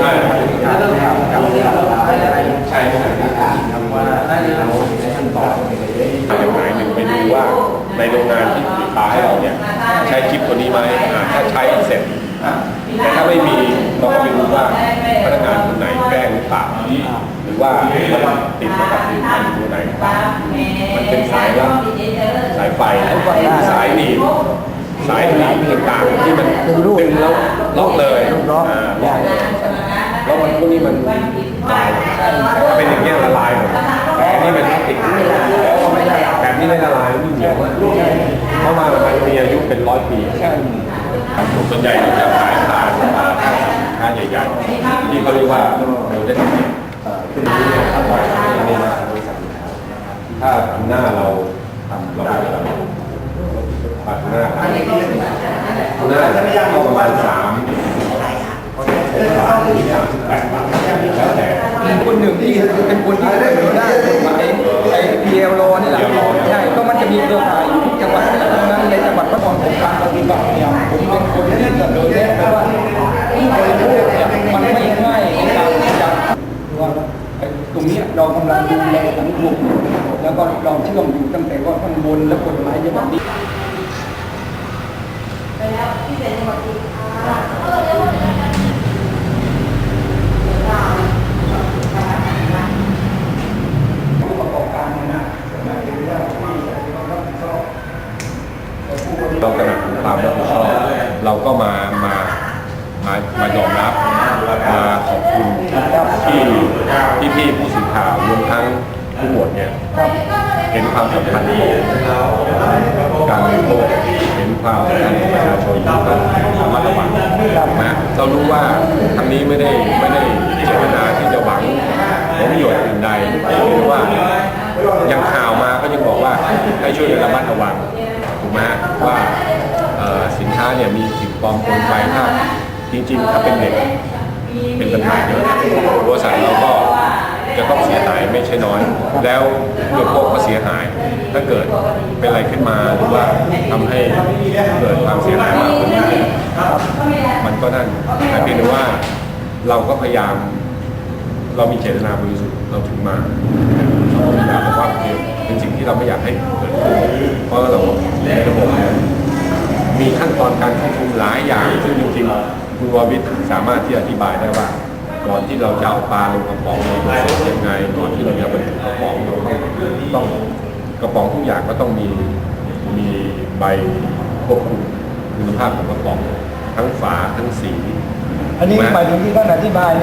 ใช่ครับครับครับอะไรใช่ใช่ทำว่าได้เราในขั้นตอนอย่างไหนหนึ่งไปดูว่าในโรงงานที่ติดตาให้เราเนี่ยใช้ชิปตัวนี้ไหมถ้าใช้เสร็จแต่ถ้าไม่มีเราก็ไปดูว่าพนักงานคนไหนแกล้งหรือเปล่าหรือว่ามันติดมากับ สายหนีบต่างๆที่มันดึงแล้วล็อกเลยล็อกอ่าได้แล้วมันพวกนี้มันละลายถ้าเป็นอย่างเงี้ยละลายหมดแต่อันนี่เป็นพลาสติกแบบนี้ไม่ละลายไม่เหนียวเพราะว่ามันมีอายุเป็นร้อยปีส่วนใหญ่เราจะขายผ่านอ่าห้างสรรพสินค้าใหญ่ๆที่เขาเรียกว่าโมเดลขึ้นนี้เนี่ยถ้าปล่อยให้ไม่มาบริษัทถ้าหน้าเราทำเราไม่ทำปัดหน้าหน้าก็ประมาณสามสามสิบแปดบาทแล้วแต่คนหนึ่งที่เป็นคนที่ได้อยู่ได้กฎหมายไอ้พีเอลโลนี่แหละใช่ก็มันจะมีเครือข่ายอยู่ทุกจังหวัดดังนั้นในจังหวัดพระนครผมการปฏิบัติเนี่ยผมเป็นคนที่เสนอแนะไปว่าผู้บริโภคเนี่ยมันไม่ง่ายในการที่จะว่าไอตรงนี้เรากำลังดูแลสังคมแล้วก็เราเชื่อมอยู่ตั้งแต่ว่าข้างบนและกฎหมายฉบับนี้ ผู้ประกอบการเนี่ยนะเป็นเรื่องที่เราต้องรับผิดชอบแต่ผู้บริโภเราตระหนักถึงความรับผิดชอบเราก็มา มา มามายอมรับมาขอบคุณที่ที่พี่ผู้สื่อข่าวรวมทั้งผู้หมวดเนี่ย เห็นความสำคัญของการบริโภคเห็นความสำคัญของประชาชนที่ต้องระมัดระวังนะเรารู้ว่าทางนี้ไม่ได้ไม่ได้เจตนาที่จะหวังผลประโยชน์อื่นใดแต่เพียงว่ายังข่าวมาก็ยังบอกว่าให้ช่วยระมัดระวังถูกไหมฮะว่าสินค้าเนี่ยมีสิ่งปลอมปนไปถ้าจริงๆ ถ้าเป็นเด็กเป็นปัญหาเยอะบริษัทเราก็จะต้องเสียหายไม่ใช่น้อยแล้ว โดยพวกก็เสียหาย ถ้าเกิดเป็นอะไรขึ้นมาหรือว่าทำให้เกิดความเสียหายมากกว่านี้มันก็นั่นแต่เพียงแต่ว่าเราก็พยายาม เรามีเจตนาบริสุทธิ์เราถึงมาเราพยายามบอกว่าเป็นสิ่งที่เราไม่อยากให้เกิดขึ้นเพราะเราในระบบเนี่ยมีขั้นตอนการควบคุมหลายอย่างซึ่งจริงๆคุณวรวิทย์สามารถที่จะอธิบายได้ว่าก่อนที่เราจะเอาปลาลงกระป๋องเราต้องยังไงก่อนที่เราจะบรรจุกระป๋องเรา ต้องต้องกระป๋องทุกอย่างก็ต้องมีมีใบควบคุมคุณภาพของกระป๋อง ทั้งฝาทั้งสี อันนี้ถูกหไหมมายถึงที่ท่านอธิบายนี่